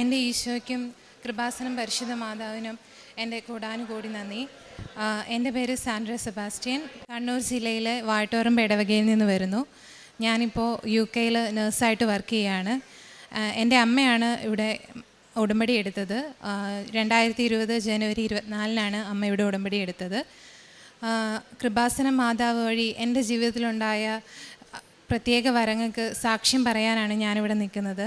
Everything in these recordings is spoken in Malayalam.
എന്റെ ഈശോയ്ക്കും കൃപാസനം പരിശുദ്ധ മാതാവിനും എന്റെ കൂടാനുകൂടി നന്ദി. എന്റെ പേര് സാൻഡ്ര സെബാസ്റ്റ്യൻ. കണ്ണൂർ ജില്ലയിലെ വാട്ടോറം ഇടവകയിൽ നിന്ന് വരുന്നു. ഞാനിപ്പോൾ യു കെയിൽ നേഴ്സായിട്ട് വർക്ക് ചെയ്യുകയാണ്. എന്റെ അമ്മയാണ് ഇവിടെ ഉടമ്പടി എടുത്തത്. രണ്ടായിരത്തി ഇരുപത് ജനുവരി ഇരുപത്തിനാലിനാണ് അമ്മ ഇവിടെ ഉടമ്പടി എടുത്തത്. കൃപാസന മാതാവ് വഴി എന്റെ ജീവിതത്തിലുണ്ടായ പ്രത്യേക വരങ്ങൾക്ക് സാക്ഷ്യം പറയാനാണ് ഞാനിവിടെ നിൽക്കുന്നത്.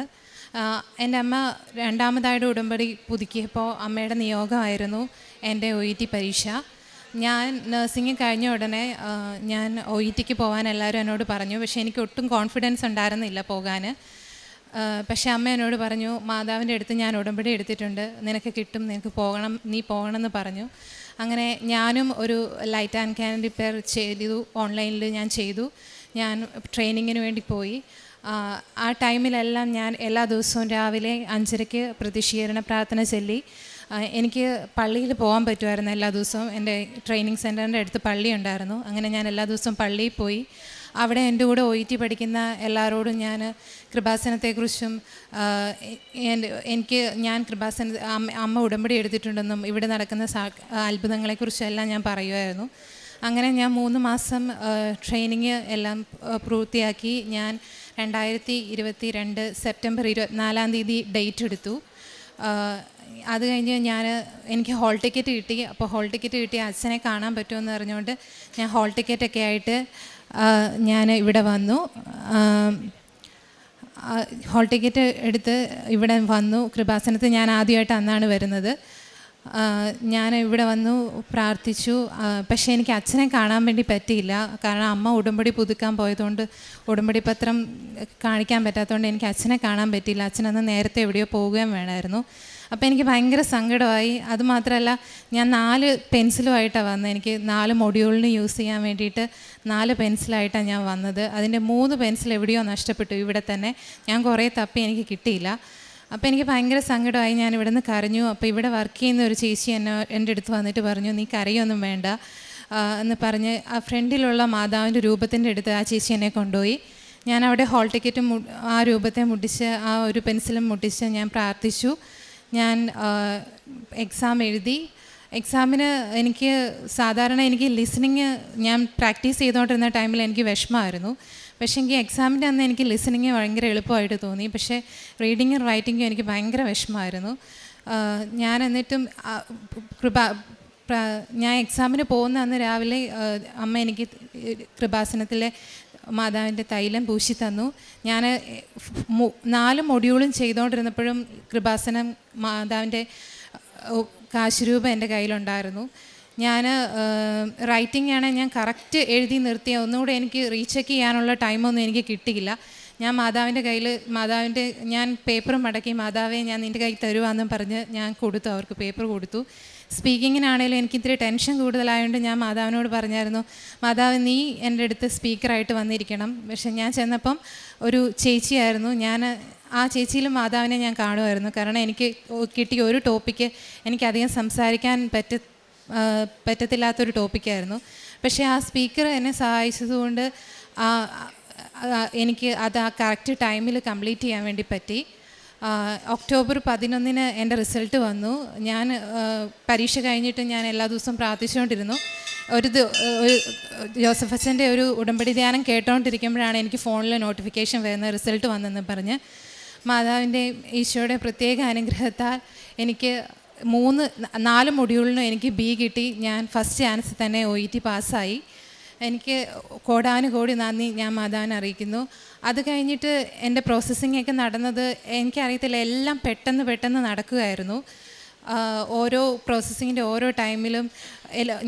എന്റെ അമ്മ രണ്ടാമതായിട്ട് ഉടമ്പടി പുതുക്കിയപ്പോൾ അമ്മയുടെ നിയോഗമായിരുന്നു എന്റെ ഒ ഇ ടി പരീക്ഷ. ഞാൻ നഴ്സിംഗ് കഴിഞ്ഞ ഉടനെ ഞാൻ ഒ ഇ ടിക്ക് പോകാൻ എല്ലാവരും എന്നോട് പറഞ്ഞു. പക്ഷേ എനിക്ക് ഒട്ടും കോൺഫിഡൻസ് ഉണ്ടായിരുന്നില്ല പോകാൻ. പക്ഷേ അമ്മ എന്നോട് പറഞ്ഞു മാതാവിന്റെ അടുത്ത് ഞാൻ ഉടമ്പടി എടുത്തിട്ടുണ്ട്. നിനക്ക് കിട്ടും നിനക്ക് പോകണം നീ പോകണമെന്ന് പറഞ്ഞു. അങ്ങനെ ഞാനും ഒരു ലൈറ്റ് ആൻഡ് ക്യാൻ റിപ്പയർ ചെയ്തു ഓൺലൈനിൽ ഞാൻ ചെയ്തു. ഞാൻ ട്രെയിനിങ്ങിന് വേണ്ടി പോയി. ആ, ടൈമിലെല്ലാം ഞാൻ എല്ലാ ദിവസവും രാവിലെ അഞ്ചരയ്ക്ക് പ്രതിഷീകരണ പ്രാർത്ഥന ചൊല്ലി. എനിക്ക് പള്ളിയിൽ പോകാൻ പറ്റുമായിരുന്നു എല്ലാ ദിവസവും. എന്റെ ട്രെയിനിങ് സെന്ററിന്റെ അടുത്ത് പള്ളി ഉണ്ടായിരുന്നു. അങ്ങനെ ഞാൻ എല്ലാ ദിവസവും പള്ളിയിൽ പോയി. അവിടെ എന്റെ കൂടെ ഒ ടി പഠിക്കുന്ന എല്ലാവരോടും ഞാൻ കൃപാസനത്തെക്കുറിച്ചും എന്റെ- എനിക്ക് ഞാൻ കൃപാസന അമ്മ ഉടമ്പടി എടുത്തിട്ടുണ്ടെന്നും ഇവിടെ നടക്കുന്ന സാ അത്ഭുതങ്ങളെക്കുറിച്ചും എല്ലാം ഞാൻ പറയുമായിരുന്നു. അങ്ങനെ ഞാൻ മൂന്ന് മാസം ട്രെയിനിങ് എല്ലാം പൂർത്തിയാക്കി. ഞാൻ രണ്ടായിരത്തി ഇരുപത്തി രണ്ട് സെപ്റ്റംബർ ഇരുപത്തിനാലാം തീയതി ഡേറ്റ് എടുത്തു. അത് കഴിഞ്ഞ് ഞാൻ എനിക്ക് ഹോൾ ടിക്കറ്റ് കിട്ടി. അപ്പോൾ ഹോൾ ടിക്കറ്റ് കിട്ടി അച്ഛനെ കാണാൻ പറ്റുമെന്ന് അറിഞ്ഞുകൊണ്ട് ഞാൻ ഹോൾ ടിക്കറ്റൊക്കെ ആയിട്ട് ഞാൻ ഇവിടെ വന്നു. ഹോൾ ടിക്കറ്റ് എടുത്ത് ഇവിടെ വന്നു. കൃപാസനത്ത് ഞാൻ ആദ്യമായിട്ട് അന്നാണ് വരുന്നത്. ഞാൻ ഇവിടെ വന്നു പ്രാർത്ഥിച്ചു. പക്ഷേ എനിക്ക് അച്ഛനെ കാണാൻ വേണ്ടി പറ്റിയില്ല. കാരണം അമ്മ ഉടമ്പടി പുതുക്കാൻ പോയതുകൊണ്ട് ഉടമ്പടി പത്രം കാണിക്കാൻ പറ്റാത്തതുകൊണ്ട് എനിക്ക് അച്ഛനെ കാണാൻ പറ്റിയില്ല. അച്ഛനന്ന് നേരത്തെ എവിടെയോ പോവുകയും വേണമായിരുന്നു. അപ്പോൾ എനിക്ക് ഭയങ്കര സങ്കടമായി. അതുമാത്രമല്ല ഞാൻ നാല് പെൻസിലുമായിട്ടാണ് വന്നത്. എനിക്ക് നാല് മൊഡ്യൂളിന് യൂസ് ചെയ്യാൻ വേണ്ടിയിട്ട് നാല് പെൻസിലായിട്ടാണ് ഞാൻ വന്നത്. അതിന്റെ മൂന്ന് പെൻസിൽ എവിടെയോ നഷ്ടപ്പെട്ടു. ഇവിടെ തന്നെ ഞാൻ കുറേ തപ്പി എനിക്ക് കിട്ടിയില്ല. അപ്പോൾ എനിക്ക് ഭയങ്കര സങ്കടമായി. ഞാൻ ഇവിടെ നിന്ന് കരഞ്ഞു. അപ്പോൾ ഇവിടെ വർക്ക് ചെയ്യുന്ന ഒരു ചേച്ചി എന്നെ എന്റെ അടുത്ത് വന്നിട്ട് പറഞ്ഞു നീ കരയൊന്നും വേണ്ട. എന്ന് പറഞ്ഞ് ആ ഫ്രണ്ടിലുള്ള മാതാവിന്റെ രൂപത്തിന്റെ അടുത്ത് ആ ചേച്ചി എന്നെ കൊണ്ടുപോയി. ഞാൻ അവിടെ ഹോൾ ടിക്കറ്റ് ആ രൂപത്തെ മുട്ടിച്ച് ആ ഒരു പെൻസിലും മുട്ടിച്ച് ഞാൻ പ്രാർത്ഥിച്ചു. ഞാൻ എക്സാം എഴുതി. എക്സാമിന് എനിക്ക് സാധാരണ എനിക്ക് ലിസണിങ് ഞാൻ പ്രാക്ടീസ് ചെയ്തുകൊണ്ടിരുന്ന ടൈമിൽ എനിക്ക് വിഷമമായിരുന്നു. പക്ഷേ എനിക്ക് എക്സാമിന്റെ അന്ന് എനിക്ക് ലിസണിങ് ഭയങ്കര എളുപ്പമായിട്ട് തോന്നി. പക്ഷേ റീഡിങ്ങും റൈറ്റിങ്ങും എനിക്ക് ഭയങ്കര വിഷമമായിരുന്നു. ഞാൻ എന്നിട്ടും കൃപ ഞാൻ എക്സാമിന് പോകുന്ന അന്ന് രാവിലെ അമ്മ എനിക്ക് കൃപാസനത്തിലെ മാതാവിന്റെ തൈലം പൂശി തന്നു. ഞാൻ നാല് മൊഡ്യൂളും ചെയ്തുകൊണ്ടിരുന്നപ്പോഴും കൃപാസനം മാതാവിന്റെ കാശുരൂപം എന്റെ കയ്യിലുണ്ടായിരുന്നു. ഞാൻ റൈറ്റിംഗ് ആണ് ഞാൻ കറക്റ്റ് എഴുതി നിർത്തിയ ഒന്നുകൂടെ എനിക്ക് റീചെക്ക് ചെയ്യാനുള്ള ടൈമൊന്നും എനിക്ക് കിട്ടിയില്ല. ഞാൻ മാതാവിന്റെ കയ്യിൽ മാതാവിന്റെ ഞാൻ പേപ്പർ മടക്കി മാതാവെ ഞാൻ നിന്റെ കയ്യിൽ തരുവാന്നും പറഞ്ഞ് ഞാൻ കൊടുത്തു അവർക്ക് പേപ്പർ കൊടുത്തു. സ്പീക്കിങ്ങിനാണേലും എനിക്ക് ഇത്തിരി ടെൻഷൻ കൂടുതലായതുകൊണ്ട് ഞാൻ മാതാവിനോട് പറഞ്ഞായിരുന്നു മാതാവ് നീ എന്റെ അടുത്ത് സ്പീക്കറായിട്ട് വന്നിരിക്കണം. പക്ഷെ ഞാൻ ചെന്നപ്പം ഒരു ചേച്ചിയായിരുന്നു ഞാൻ ആ ചേച്ചിയിലും മാതാവിനെ ഞാൻ കാണുമായിരുന്നു. കാരണം എനിക്ക് കിട്ടിയ ഒരു ടോപ്പിക്ക് എനിക്കധികം സംസാരിക്കാൻ പറ്റ പറ്റത്തില്ലാത്തൊരു ടോപ്പിക്കായിരുന്നു. പക്ഷേ ആ സ്പീക്കർ എന്നെ സഹായിച്ചതുകൊണ്ട് എനിക്ക് അത് ആ കറക്റ്റ് ടൈമിൽ കംപ്ലീറ്റ് ചെയ്യാൻ വേണ്ടി പറ്റി. ഒക്ടോബർ പതിനൊന്നിന് എന്റെ റിസൾട്ട് വന്നു. ഞാൻ പരീക്ഷ കഴിഞ്ഞിട്ട് ഞാൻ എല്ലാ ദിവസവും പ്രാർത്ഥിച്ചുകൊണ്ടിരുന്നു. ഒരു ജോസഫ് അച്ഛന്റെ ഒരു ഉടമ്പടി ധ്യാനം കേട്ടോണ്ടിരിക്കുമ്പോഴാണ് എനിക്ക് ഫോണിൽ നോട്ടിഫിക്കേഷൻ വരുന്ന റിസൾട്ട് വന്നെന്ന് പറഞ്ഞ്. മാതാവിന്റെ ഈശോയുടെ പ്രത്യേക അനുഗ്രഹത്താൽ എനിക്ക് മൂന്ന് നാല് മൊഡ്യൂളിനും എനിക്ക് ബി കിട്ടി. ഞാൻ ഫസ്റ്റ് ചാൻസ് തന്നെ ഒ ഇ ടി പാസ്സായി എനിക്ക് കോടാനുകോടി നന്ദി ഞാൻ മാതാവിനെ അറിയിക്കുന്നു. അത് കഴിഞ്ഞിട്ട് എന്റെ പ്രോസസ്സിംഗ് ഒക്കെ നടന്നത് എനിക്കറിയത്തില്ല എല്ലാം പെട്ടെന്ന് പെട്ടെന്ന് നടക്കുകയായിരുന്നു. ഓരോ പ്രോസസ്സിങ്ങിന്റെ ഓരോ ടൈമിലും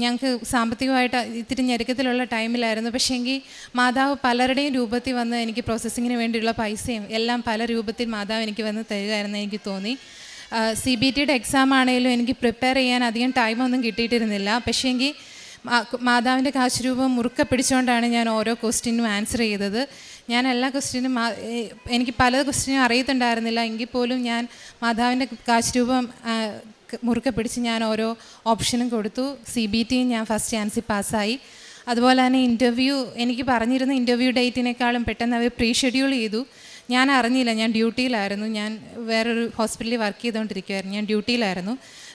ഞങ്ങൾക്ക് സാമ്പത്തികമായിട്ട് ഇത്തിരി ഞെരുക്കത്തിലുള്ള ടൈമിലായിരുന്നു. പക്ഷേ എങ്കിൽ മാതാവ് പലരുടെയും രൂപത്തിൽ വന്ന് എനിക്ക് പ്രോസസ്സിങ്ങിന് വേണ്ടിയുള്ള പൈസയും എല്ലാം പല രൂപത്തിൽ മാതാവ് എനിക്ക് വന്ന് തരികയായിരുന്നു എനിക്ക് തോന്നി. സി ബി ടിയുടെ എക്സാം ആണെങ്കിലും എനിക്ക് പ്രിപ്പയർ ചെയ്യാൻ അധികം ടൈമൊന്നും കിട്ടിയിട്ടിരുന്നില്ല. പക്ഷേങ്കിൽ മാതാവിന്റെ കാശുരൂപം മുറുക്ക പിടിച്ചുകൊണ്ടാണ് ഞാൻ ഓരോ ക്വസ്റ്റ്യനും ആൻസർ ചെയ്തത്. ഞാൻ എല്ലാ ക്വസ്റ്റ്യനും എനിക്ക് പല ക്വസ്റ്റ്യനും അറിയത്തുണ്ടായിരുന്നില്ല. എങ്കിൽ പോലും ഞാൻ മാതാവിന്റെ കാശുരൂപം മുറുക്കെ പിടിച്ച് ഞാൻ ഓരോ ഓപ്ഷനും കൊടുത്തു. സി ബി ടിയും ഞാൻ ഫസ്റ്റ് ചാൻസിൽ പാസ്സായി അതുപോലെ തന്നെ ഇന്റർവ്യൂ എനിക്ക് പറഞ്ഞിരുന്ന ഇന്റർവ്യൂ ഡേറ്റിനേക്കാളും പെട്ടെന്ന് അവർ പ്രീ ഷെഡ്യൂൾ ചെയ്തു. ഞാൻ അറിഞ്ഞില്ല ഞാൻ ഡ്യൂട്ടിയിലായിരുന്നു. ഞാൻ വേറൊരു ഹോസ്പിറ്റലിൽ വർക്ക് ചെയ്തുകൊണ്ടിരിക്കുമായിരുന്നു ഞാൻ ഡ്യൂട്ടിയിലായിരുന്നു.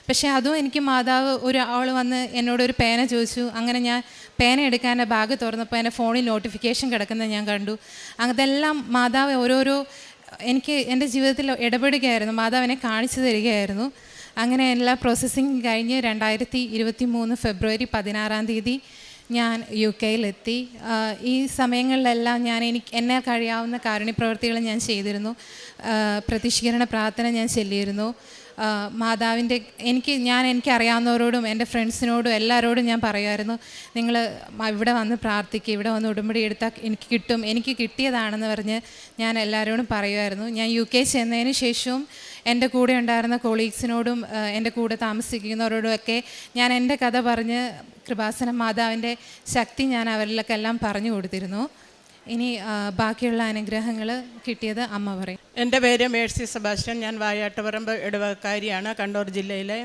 പക്ഷേ അതും എനിക്ക് മാതാവ് ഒരു ആൾ വന്ന് എന്നോട് ഒരു പേന ചോദിച്ചു. അങ്ങനെ ഞാൻ പേന എടുക്കാൻ ബാഗ് തുറന്നപ്പോൾ എന്റെ ഫോണിൽ നോട്ടിഫിക്കേഷൻ കിടക്കുന്നത് ഞാൻ കണ്ടു. അതെല്ലാം മാതാവ് ഓരോരോ എനിക്ക് എന്റെ ജീവിതത്തിൽ ഇടപെടുകയായിരുന്നു. മാതാവ് എന്നെ കാണിച്ചു തരികയായിരുന്നു. അങ്ങനെ എല്ലാ പ്രോസസ്സിങ് കഴിഞ്ഞ് രണ്ടായിരത്തി ഇരുപത്തി മൂന്ന് ഫെബ്രുവരി പതിനാറാം തീയതി ഞാൻ യു കെയിലെത്തി ഈ സമയങ്ങളിലെല്ലാം ഞാൻ എനിക്ക് എന്നെ കഴിയാവുന്ന കാരുണ്യപ്രവർത്തികൾ ഞാൻ ചെയ്തിരുന്നു. പ്രതിഷ്കരണ പ്രാർത്ഥന ഞാൻ ചൊല്ലിയിരുന്നു. മാതാവിന്റെ എനിക്ക് ഞാൻ എനിക്കറിയാവുന്നവരോടും എന്റെ ഫ്രണ്ട്സിനോടും എല്ലാവരോടും ഞാൻ പറയുമായിരുന്നു നിങ്ങൾ ഇവിടെ വന്ന് പ്രാർത്ഥിക്കുക ഇവിടെ വന്ന് ഉടമ്പടി എടുത്താൽ എനിക്ക് കിട്ടും. എനിക്ക് കിട്ടിയതാണെന്ന് പറഞ്ഞ് ഞാൻ എല്ലാവരോടും പറയുമായിരുന്നു. ഞാൻ യു കെ ചെന്നതിന് ശേഷവും എന്റെ കൂടെ ഉണ്ടായിരുന്ന കൊളീഗ്സിനോടും എന്റെ കൂടെ താമസിക്കുന്നവരോടും ഒക്കെ ഞാൻ എന്റെ കഥ പറഞ്ഞ് കൃപാസന മാതാവിന്റെ ശക്തി ഞാൻ അവരിലേക്കെല്ലാം പറഞ്ഞു കൊടുത്തിരുന്നു. ഇനി ബാക്കിയുള്ള അനുഗ്രഹങ്ങൾ കിട്ടിയത് അമ്മ പറയും. എന്റെ പേര് മേഴ്സി സെബാസ്റ്റ്യൻ. ഞാൻ വായാട്ടുപറമ്പ് ഇടവക്കാരിയാണ് കണ്ണൂർ ജില്ലയിലെ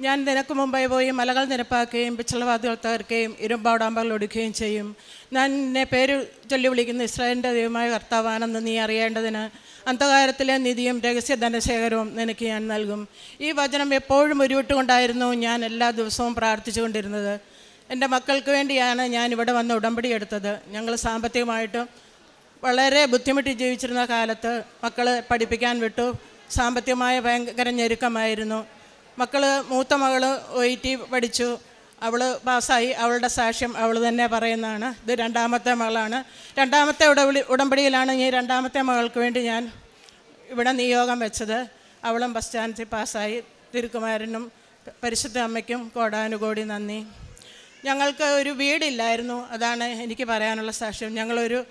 ഞാൻ നിനക്ക് മുമ്പേ പോയി മലകൾ നിരപ്പാക്കുകയും പിച്ചളവാതുകൾ തകർക്കുകയും ഇരുമ്പാടാമ്പകൾ ഒടുക്കുകയും ചെയ്യും. ഞാൻ നിന്നെ പേര് ചൊല്ലി വിളിക്കുന്ന ഇസ്രായേലിന്റെ ദൈവമായ കർത്താവാണെന്ന് നീ അറിയേണ്ടതിന് അന്ധകാരത്തിലെ നിധിയും രഹസ്യ ധനശേഖരവും നിനക്ക് ഞാൻ നൽകും. ഈ വചനം എപ്പോഴും ഉരുവിട്ടുകൊണ്ടായിരുന്നു ഞാൻ എല്ലാ ദിവസവും പ്രാർത്ഥിച്ചുകൊണ്ടിരുന്നത്. എന്റെ മക്കൾക്ക് വേണ്ടിയാണ് ഞാൻ ഇവിടെ വന്ന് ഉടമ്പടി എടുത്തത്. ഞങ്ങൾ സാമ്പത്തികമായിട്ടും വളരെ ബുദ്ധിമുട്ടി ജീവിച്ചിരുന്ന കാലത്ത് മക്കളെ പഠിപ്പിക്കാൻ വിട്ടു. സാമ്പത്തികമായ ഭയങ്കര ഞെരുക്കമായിരുന്നു. മക്കൾ മൂത്ത മകൾ ഒ ഇ ടി പഠിച്ചു. അവൾ പാസ്സായി. അവളുടെ സാക്ഷ്യം അവൾ തന്നെ പറയുന്നതാണ്. ഇത് രണ്ടാമത്തെ മകളാണ്. രണ്ടാമത്തെ ഉടവിളി ഉടമ്പടിയിലാണ് ഈ രണ്ടാമത്തെ മകൾക്ക് വേണ്ടി ഞാൻ ഇവിടെ നിയോഗം വെച്ചത്. അവളും ബസ് സ്റ്റാൻഡിൽ പാസ്സായി. തിരുക്കുമാരനും പരിശുദ്ധ അമ്മയ്ക്കും കോടാനുകോടി നന്ദി. ഞങ്ങൾക്ക് ഒരു വീടില്ലായിരുന്നു. അതാണ് എനിക്ക് പറയാനുള്ള സാക്ഷ്യം. ഞങ്ങളൊരു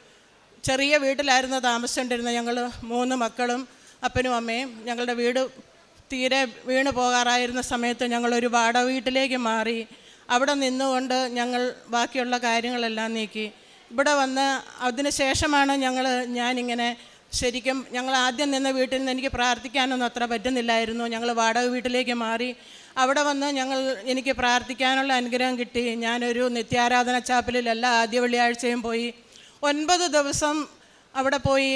ചെറിയ വീട്ടിലായിരുന്നു താമസിച്ചുകൊണ്ടിരുന്നത്. ഞങ്ങൾ മൂന്ന് മക്കളും അപ്പനും അമ്മയും ഞങ്ങളുടെ വീട് തീരെ വീണു പോകാറായിരുന്ന സമയത്ത് ഞങ്ങൾ ഒരു വാടക വീട്ടിലേക്ക് മാറി. അവിടെ നിന്നുകൊണ്ട് ഞങ്ങൾ ബാക്കിയുള്ള കാര്യങ്ങളെല്ലാം നീക്കി. ഇവിടെ വന്ന് അതിന് ശേഷമാണ് ഞങ്ങൾ ഞാനിങ്ങനെ ശരിക്കും ഞങ്ങൾ ആദ്യം നിന്ന വീട്ടിൽ നിന്ന് എനിക്ക് പ്രാർത്ഥിക്കാനൊന്നും അത്ര പറ്റുന്നില്ലായിരുന്നു. ഞങ്ങൾ വാടക വീട്ടിലേക്ക് മാറി. അവിടെ വന്ന് ഞങ്ങൾ എനിക്ക് പ്രാർത്ഥിക്കാനുള്ള അനുഗ്രഹം കിട്ടി. ഞാനൊരു നിത്യാരാധന ചാപ്പലിൽ ആദ്യ വെള്ളിയാഴ്ചയും പോയി. ഒൻപത് ദിവസം അവിടെ പോയി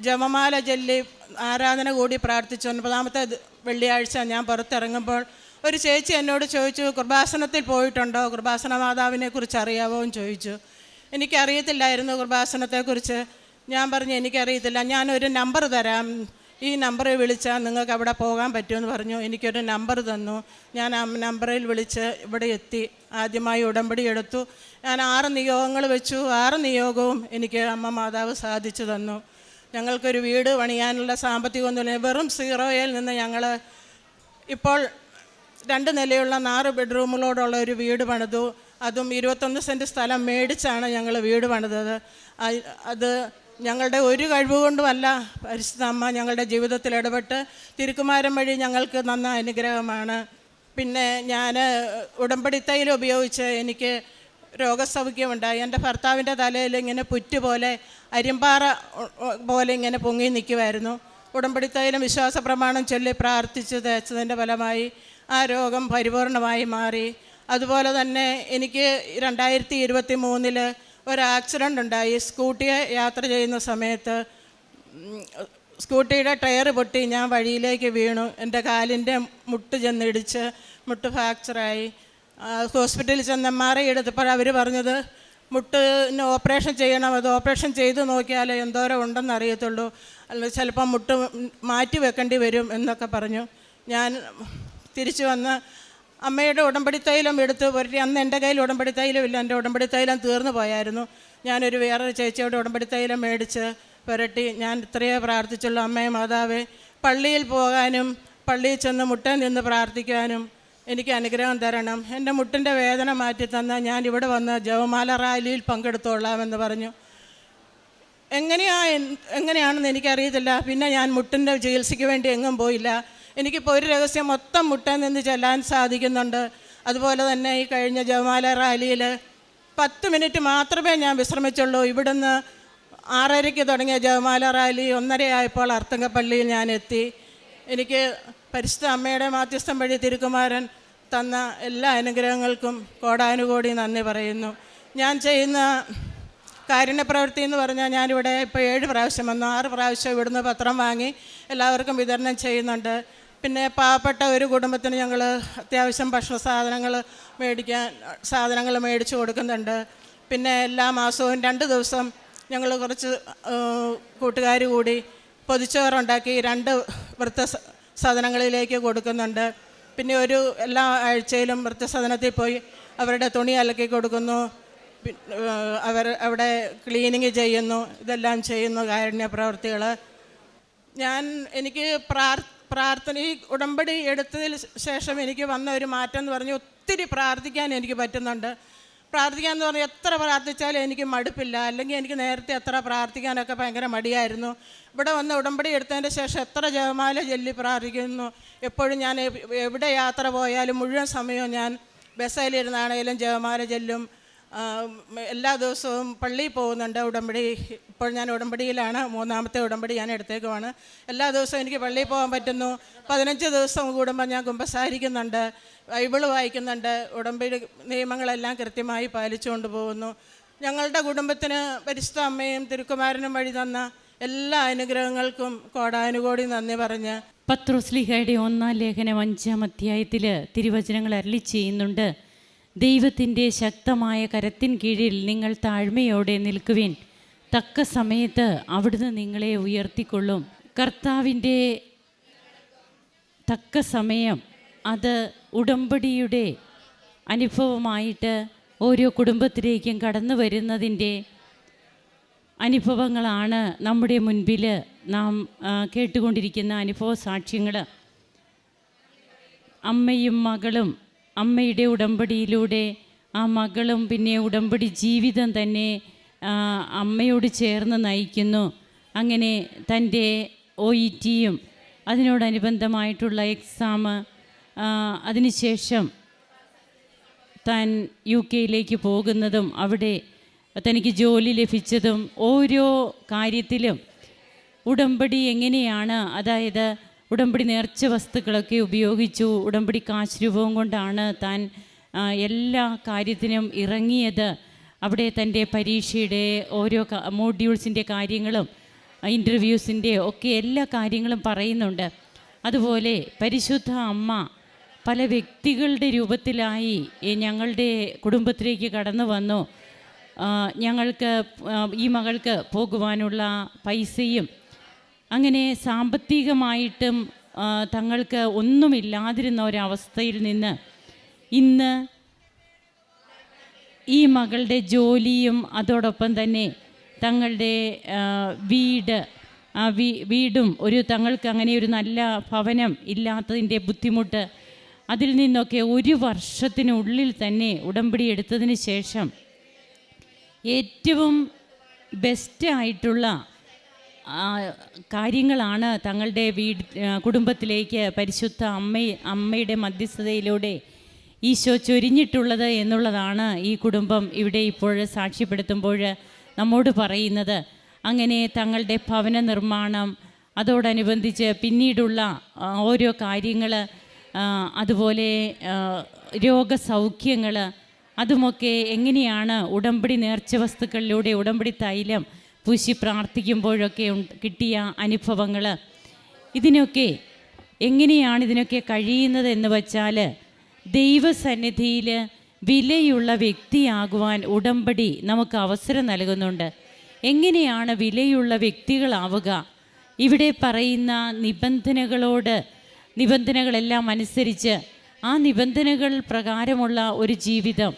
ജപമാല ചൊല്ലി ആരാധന കൂടി പ്രാർത്ഥിച്ചു. ഒൻപതാമത്തെ വെള്ളിയാഴ്ച ഞാൻ പുറത്തിറങ്ങുമ്പോൾ ഒരു ചേച്ചി എന്നോട് ചോദിച്ചു കൃപാസനത്തിൽ പോയിട്ടുണ്ടോ? കൃപാസന മാതാവിനെ കുറിച്ച് അറിയാവോ? എന്ന് ചോദിച്ചു. എനിക്കറിയത്തില്ലായിരുന്നു കൃപാസനത്തെക്കുറിച്ച് ഞാൻ പറഞ്ഞു എനിക്കറിയത്തില്ല. ഞാനൊരു നമ്പർ തരാം. ഈ നമ്പറിൽ വിളിച്ചാൽ നിങ്ങൾക്ക് അവിടെ പോകാൻ പറ്റുമെന്ന് പറഞ്ഞു. എനിക്കൊരു നമ്പർ തന്നു. ഞാൻ ആ നമ്പറിൽ വിളിച്ച് ഇവിടെ എത്തി. ആദ്യമായി ഉടമ്പടി എടുത്തു. ഞാൻ ആറ് നിയോഗങ്ങൾ വെച്ചു. ആറ് നിയോഗവും എനിക്ക് അമ്മ മാതാവ് സാധിച്ചു തന്നു. ഞങ്ങൾക്കൊരു വീട് പണിയാനുള്ള സാമ്പത്തികമൊന്നുമില്ല വെറും സീറോയിൽ നിന്ന് ഞങ്ങൾ ഇപ്പോൾ രണ്ട് നിലയുള്ള നാല് ബെഡ്റൂമുകളോടുള്ള ഒരു വീട് പണിതു. അതും ഇരുപത്തൊന്ന് സെന്റ് സ്ഥലം മേടിച്ചാണ് ഞങ്ങൾ വീട് പണിതത്. അത് ഞങ്ങളുടെ ഒരു കഴിവ് കൊണ്ടുമല്ല പരിശുദ്ധ അമ്മ ഞങ്ങളുടെ ജീവിതത്തിൽ ഇടപെട്ട്. തിരുക്കുമാരം വഴി ഞങ്ങൾക്ക് നന്ന അനുഗ്രഹമാണ്. പിന്നെ ഞാൻ ഉടമ്പടി തൈലം ഉപയോഗിച്ച് എനിക്ക് രോഗസൗഖ്യമുണ്ടായി. എന്റെ ഭർത്താവിന്റെ തലയിൽ ഇങ്ങനെ പുറ്റ് പോലെ അരിമ്പാറ പോലെ ഇങ്ങനെ പൊങ്ങി നിൽക്കുമായിരുന്നു. ഉടമ്പടി വിശ്വാസ പ്രമാണം ചൊല്ലി പ്രാർത്ഥിച്ച് തേച്ചതിന്റെ ഫലമായി ആ രോഗം പരിപൂർണമായി മാറി. അതുപോലെ തന്നെ എനിക്ക് രണ്ടായിരത്തി ഇരുപത്തി മൂന്നിൽ ഒരു ആക്സിഡന്റ് ഉണ്ടായി. സ്കൂട്ടിയെ യാത്ര ചെയ്യുന്ന സമയത്ത് സ്കൂട്ടിയുടെ ടയർ പൊട്ടി ഞാൻ വഴിയിലേക്ക് വീണു. എന്റെ കാലിന്റെ മുട്ട് ചെന്നിടിച്ച് മുട്ട് ഫ്രാക്ചറായി. ഹോസ്പിറ്റലിൽ ചെന്ന് എം ആർ ഐ എടുത്തപ്പോൾ അവർ പറഞ്ഞത് മുട്ടിന് ഓപ്പറേഷൻ ചെയ്യണം. അത് ഓപ്പറേഷൻ ചെയ്ത് നോക്കിയാലേ എന്തോരം ഉണ്ടെന്ന് അറിയത്തുള്ളൂ. അല്ല ചിലപ്പം മുട്ട് മാറ്റി വെക്കേണ്ടി വരും എന്നൊക്കെ പറഞ്ഞു. ഞാൻ തിരിച്ചു വന്ന് അമ്മയുടെ ഉടമ്പടി തൈലം എടുത്ത് പുരട്ടി. അന്ന് എന്റെ കയ്യിൽ ഉടമ്പടി തൈലം ഇല്ല. എന്റെ ഉടമ്പടി തൈലം തീർന്നു പോയായിരുന്നു. ഞാനൊരു വേറൊരു ചേച്ചിയോട് ഉടമ്പടി തൈലം മേടിച്ച് പുരട്ടി. ഞാൻ ഇത്രയേ പ്രാർത്ഥിച്ചുള്ളൂ. അമ്മേ മാതാവേ പള്ളിയിൽ പോകാനും പള്ളിയിൽ ചെന്ന് മുട്ടൻ നിന്ന് പ്രാർത്ഥിക്കാനും എനിക്ക് അനുഗ്രഹം തരണം. എന്റെ മുട്ടിന്റെ വേദന മാറ്റി തന്ന ഞാൻ ഇവിടെ വന്ന് ജവമാല റാലിയിൽ പങ്കെടുത്തോളാമെന്ന് പറഞ്ഞു. എങ്ങനെയാ എങ്ങനെയാണെന്ന് എനിക്കറിയത്തില്ല. പിന്നെ ഞാൻ മുട്ടിന്റെ ചികിത്സയ്ക്ക് വേണ്ടി എങ്ങും പോയില്ല. എനിക്കിപ്പോൾ ഒരു രഹസ്യം മൊത്തം മുട്ടയിൽ നിന്ന് ചെല്ലാൻ സാധിക്കുന്നുണ്ട്. അതുപോലെ തന്നെ ഈ കഴിഞ്ഞ ജവമാല റാലിയിൽ പത്ത് മിനിറ്റ് മാത്രമേ ഞാൻ വിശ്രമിച്ചുള്ളൂ. ഇവിടുന്ന് ആറരയ്ക്ക് തുടങ്ങിയ ജവമാല റാലി ഒന്നരയായപ്പോൾ അർത്തങ്കപ്പള്ളിയിൽ ഞാൻ എത്തി. എനിക്ക് പരിശുദ്ധ അമ്മയുടെ മാധ്യസ്ഥം വഴി തിരുക്കുമാരൻ തന്ന എല്ലാ അനുഗ്രഹങ്ങൾക്കും കോടാനുകോടി നന്ദി പറയുന്നു. ഞാൻ ചെയ്യുന്ന കാരുണ്യ പ്രവൃത്തി എന്ന് പറഞ്ഞാൽ ഞാനിവിടെ ഇപ്പോൾ ഏഴ് പ്രാവശ്യം വന്നു. ആറ് പ്രാവശ്യം ഇവിടുന്ന് പത്രം വാങ്ങി എല്ലാവർക്കും വിതരണം ചെയ്യുന്നുണ്ട്. പിന്നെ പാവപ്പെട്ട ഒരു കുടുംബത്തിന് ഞങ്ങൾ അത്യാവശ്യം ഭക്ഷണ സാധനങ്ങൾ മേടിക്കാൻ സാധനങ്ങൾ മേടിച്ചു കൊടുക്കുന്നുണ്ട്. പിന്നെ എല്ലാ മാസവും രണ്ട് ദിവസം ഞങ്ങൾ കുറച്ച് കൂട്ടുകാർ കൂടി പൊതിച്ചോറുണ്ടാക്കി രണ്ട് വൃത്ത സാധനങ്ങളിലേക്ക് കൊടുക്കുന്നുണ്ട്. പിന്നെ ഒരു എല്ലാ ആഴ്ചയിലും വൃദ്ധസദനത്തിൽ പോയി അവരുടെ തുണി അലക്കി കൊടുക്കുന്നു. അവർ അവിടെ ക്ലീനിങ് ചെയ്യുന്നു. ഇതെല്ലാം ചെയ്യുന്നു കാരുണ്യ പ്രവർത്തികൾ ഞാൻ എനിക്ക് പ്രാർ പ്രാർത്ഥന ഈ ഉടമ്പടി എടുത്തതിൽ ശേഷം എനിക്ക് വന്ന ഒരു മാറ്റം എന്ന് പറഞ്ഞ് ഒത്തിരി പ്രാർത്ഥിക്കാൻ എനിക്ക് പറ്റുന്നുണ്ട്. പ്രാർത്ഥിക്കാൻ എന്ന് പറഞ്ഞാൽ എത്ര പ്രാർത്ഥിച്ചാലും എനിക്ക് മടുപ്പില്ല. അല്ലെങ്കിൽ എനിക്ക് നേരത്തെ എത്ര പ്രാർത്ഥിക്കാനൊക്കെ ഭയങ്കര മടിയായിരുന്നു. ഇവിടെ വന്ന് ഉടമ്പടി എടുത്തതിന്റെ ശേഷം എത്ര ജപമാല ചൊല്ലി പ്രാർത്ഥിക്കുന്നു. എപ്പോഴും ഞാൻ എവിടെ യാത്ര പോയാലും മുഴുവൻ സമയവും ഞാൻ ബസ്സിലിരുന്നാണേലും ജപമാല ചൊല്ലും. എല്ലാ ദിവസവും പള്ളിയിൽ പോകുന്നുണ്ട് ഉടമ്പടി. ഇപ്പോൾ ഞാൻ ഉടമ്പടിയിലാണ്. മൂന്നാമത്തെ ഉടമ്പടി ഞാൻ എടുത്തേക്കുവാണ്. എല്ലാ ദിവസവും എനിക്ക് പള്ളിയിൽ പോകാൻ പറ്റുന്നു. പതിനഞ്ച് ദിവസം കൂടുമ്പോൾ ഞാൻ കുമ്പസാരിക്കുന്നുണ്ട്. ബൈബിൾ വായിക്കുന്നുണ്ട്. ഉടമ്പടി നിയമങ്ങളെല്ലാം കൃത്യമായി പാലിച്ചുകൊണ്ട് പോകുന്നു. ഞങ്ങളുടെ കുടുംബത്തിന് പരിശുദ്ധ അമ്മയും തിരുക്കുമാരനും വഴി തന്ന എല്ലാ അനുഗ്രഹങ്ങൾക്കും കോടാനുകോടി നന്ദി പറഞ്ഞ് പത്രോസ്ലിഹയുടെ ഒന്നാം ലേഖനം അഞ്ചാം അധ്യായത്തിൽ തിരുവചനങ്ങൾ അരളി ചെയ്യുന്നുണ്ട്. ദൈവത്തിന്റെ ശക്തമായ കരത്തിൻ കീഴിൽ നിങ്ങൾ താഴ്മയോടെ നിൽക്കുവിൻ. തക്ക സമയത്ത് അവിടുന്ന് നിങ്ങളെ ഉയർത്തിക്കൊള്ളും. കർത്താവിന്റെ തക്ക സമയം അത് ഉടമ്പടിയുടെ അനുഭവമായിട്ട് ഓരോ കുടുംബത്തിലേക്കും കടന്നു വരുന്നതിന്റെ അനുഭവങ്ങളാണ് നമ്മുടെ മുൻപിൽ നാം കേട്ടുകൊണ്ടിരിക്കുന്ന അനുഭവ സാക്ഷ്യങ്ങൾ. അമ്മയും മകളും അമ്മയുടെ ഉടമ്പടിയിലൂടെ ആ മകളും പിന്നെ ഉടമ്പടി ജീവിതം തന്നെ അമ്മയോട് ചേർന്ന് നയിക്കുന്നു. അങ്ങനെ തന്റെ ഒ ഇ ടിയും അതിനോടനുബന്ധമായിട്ടുള്ള എക്സാം അതിനുശേഷം താൻ യു കെയിലേക്ക് പോകുന്നതും അവിടെ തനിക്ക് ജോലി ലഭിച്ചതും ഓരോ കാര്യത്തിലും ഉടമ്പടി എങ്ങനെയാണ്? അതായത് ഉടമ്പടി നേർച്ച വസ്തുക്കളൊക്കെ ഉപയോഗിച്ചു ഉടമ്പടി കാശ് രൂപവും കൊണ്ടാണ് താൻ എല്ലാ കാര്യത്തിനും ഇറങ്ങിയത്. അവിടെ തന്റെ പരീക്ഷയുടെ ഓരോ മോഡ്യൂൾസിന്റെ കാര്യങ്ങളും ഇന്റർവ്യൂസിന്റെ ഒക്കെ എല്ലാ കാര്യങ്ങളും പറയുന്നുണ്ട്. അതുപോലെ പരിശുദ്ധ അമ്മ പല വ്യക്തികളുടെ രൂപത്തിലായി ഞങ്ങളുടെ കുടുംബത്തിലേക്ക് കടന്നു വന്നു. ഞങ്ങൾക്ക് ഈ മകൾക്ക് പോകുവാനുള്ള പൈസയും അങ്ങനെ സാമ്പത്തികമായിട്ടും തങ്ങൾക്ക് ഒന്നുമില്ലാതിരുന്ന ഒരവസ്ഥയിൽ നിന്ന് ഇന്ന് ഈ മകളുടെ ജോലിയും അതോടൊപ്പം തന്നെ തങ്ങളുടെ വീട് വീടും ഒരു തങ്ങൾക്ക് അങ്ങനെ ഒരു നല്ല ഭവനം ഇല്ലാത്തതിന്റെ ബുദ്ധിമുട്ട് അതിൽ നിന്നൊക്കെ ഒരു വർഷത്തിനുള്ളിൽ തന്നെ ഉടമ്പടി എടുത്തതിന് ശേഷം ഏറ്റവും ബെസ്റ്റ് ആയിട്ടുള്ള കാര്യങ്ങളാണ് തങ്ങളുടെ വീട് കുടുംബത്തിലേക്ക് പരിശുദ്ധ അമ്മ അമ്മയുടെ മധ്യസ്ഥതയിലൂടെ ഈശോ ചൊരിഞ്ഞിട്ടുള്ളത് എന്നുള്ളതാണ് ഈ കുടുംബം ഇവിടെ ഇപ്പോൾ സാക്ഷ്യപ്പെടുത്തുമ്പോൾ നമ്മോട് പറയുന്നത്. അങ്ങനെ തങ്ങളുടെ ഭവന നിർമ്മാണം അതോടനുബന്ധിച്ച് പിന്നീടുള്ള ഓരോ കാര്യങ്ങൾ അതുപോലെ രോഗസൗഖ്യങ്ങൾ അതുമൊക്കെ എങ്ങനെയാണ് ഉടമ്പടി നേർച്ച വസ്തുക്കളിലൂടെ ഉടമ്പടി തൈലം പൂശി പ്രാർത്ഥിക്കുമ്പോഴൊക്കെ കിട്ടിയ അനുഭവങ്ങൾ? ഇതിനൊക്കെ എങ്ങനെയാണ് ഇതിനൊക്കെ കഴിയുന്നത് എന്ന് വച്ചാൽ ദൈവസന്നിധിയിൽ വിലയുള്ള വ്യക്തിയാകുവാൻ ഉടമ്പടി നമുക്ക് അവസരം നൽകുന്നുണ്ട്. എങ്ങനെയാണ് വിലയുള്ള വ്യക്തികളാവുക? ഇവിടെ പറയുന്ന നിബന്ധനകളോട് നിബന്ധനകളെല്ലാം അനുസരിച്ച് ആ നിബന്ധനകൾ പ്രകാരമുള്ള ഒരു ജീവിതം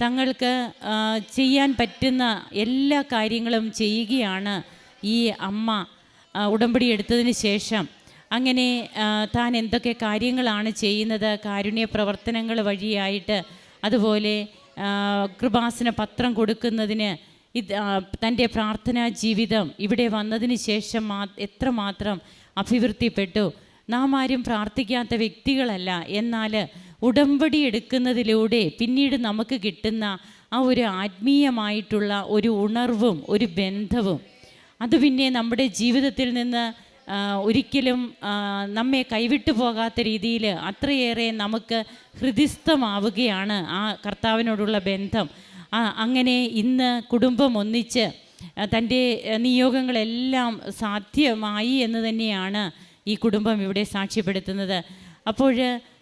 തങ്ങൾക്ക് ചെയ്യാൻ പറ്റുന്ന എല്ലാ കാര്യങ്ങളും ചെയ്യുകയാണ് ഈ അമ്മ ഉടമ്പടി എടുത്തതിന് ശേഷം. അങ്ങനെ താൻ എന്തൊക്കെ കാര്യങ്ങളാണ് ചെയ്യുന്നത് കാരുണ്യ പ്രവർത്തനങ്ങൾ വഴിയായിട്ട് അതുപോലെ കൃപാസന പത്രം കൊടുക്കുന്നതിന് ഇത് തന്റെ പ്രാർത്ഥനാ ജീവിതം ഇവിടെ വന്നതിന് ശേഷം മാ എത്രമാത്രം അഭിവൃദ്ധിപ്പെട്ടു. നാം ആരും പ്രാർത്ഥിക്കാത്ത വ്യക്തികളല്ല. എന്നാൽ ഉടമ്പടി എടുക്കുന്നതിലൂടെ പിന്നീട് നമുക്ക് കിട്ടുന്ന ആ ഒരു ആത്മീയമായിട്ടുള്ള ഒരു ഉണർവും ഒരു ബന്ധവും. അത് പിന്നെ നമ്മുടെ ജീവിതത്തിൽ നിന്ന് ഒരിക്കലും നമ്മെ കൈവിട്ടു പോകാത്ത രീതിയിൽ അത്രയേറെ നമുക്ക് ഹൃദിസ്ഥമാവുകയാണ് ആ കർത്താവിനോടുള്ള ബന്ധം. അങ്ങനെ ഇന്ന് കുടുംബം ഒന്നിച്ച് തന്റെ നിയോഗങ്ങളെല്ലാം സാധ്യമായി എന്ന് തന്നെയാണ് ഈ കുടുംബം ഇവിടെ സാക്ഷ്യപ്പെടുത്തുന്നത്. അപ്പോൾ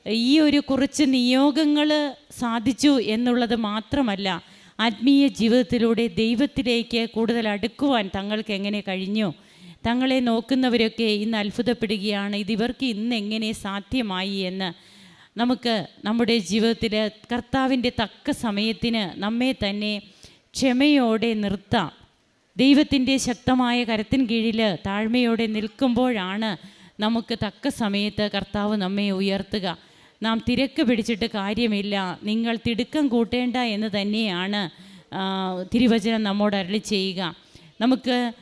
ഈ ഒരു കുറച്ച് നിയോഗങ്ങൾ സാധിച്ചു എന്നുള്ളത് മാത്രമല്ല ആത്മീയ ജീവിതത്തിലൂടെ ദൈവത്തിലേക്ക് കൂടുതൽ അടുക്കുവാൻ തങ്ങൾക്ക് എങ്ങനെ കഴിഞ്ഞു? തങ്ങളെ നോക്കുന്നവരൊക്കെ ഇന്ന് അത്ഭുതപ്പെടുകയാണ് ഇതിവർക്ക് ഇന്ന് എങ്ങനെ സാധ്യമായി എന്ന്. നമുക്ക് നമ്മുടെ ജീവിതത്തിൽ കർത്താവിന്റെ തക്ക സമയത്തിന് നമ്മെ തന്നെ ക്ഷമയോടെ നിർത്താം. ദൈവത്തിന്റെ ശക്തമായ കരത്തിൻ കീഴിൽ താഴ്മയോടെ നിൽക്കുമ്പോഴാണ് നമുക്ക് തക്ക സമയത്ത് കർത്താവ് നമ്മെ ഉയർത്തുക. നാം തിരക്ക് പിടിച്ചിട്ട് കാര്യമില്ല. നിങ്ങൾ തിടുക്കം കൂട്ടേണ്ട എന്ന് തന്നെയാണ് തിരുവചനം നമ്മോട് അരളി ചെയ്യുക. നമുക്ക്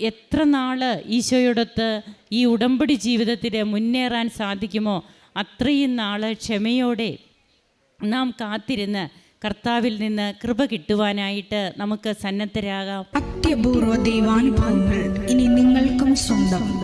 എത്ര നാൾ ഈശോയോടൊത്ത് ഈ ഉടമ്പടി ജീവിതത്തിൽ മുന്നേറാൻ സാധിക്കുമോ? അത്രയും നാൾ ക്ഷമയോടെ നാം കാത്തിരുന്ന് കർത്താവിൽ നിന്ന് കൃപ കിട്ടുവാനായിട്ട് നമുക്ക് സന്നദ്ധരാകാം. അത്യപൂർവ ദൈവാനുഭവങ്ങൾ ഇനി നിങ്ങൾക്കും സ്വന്തം.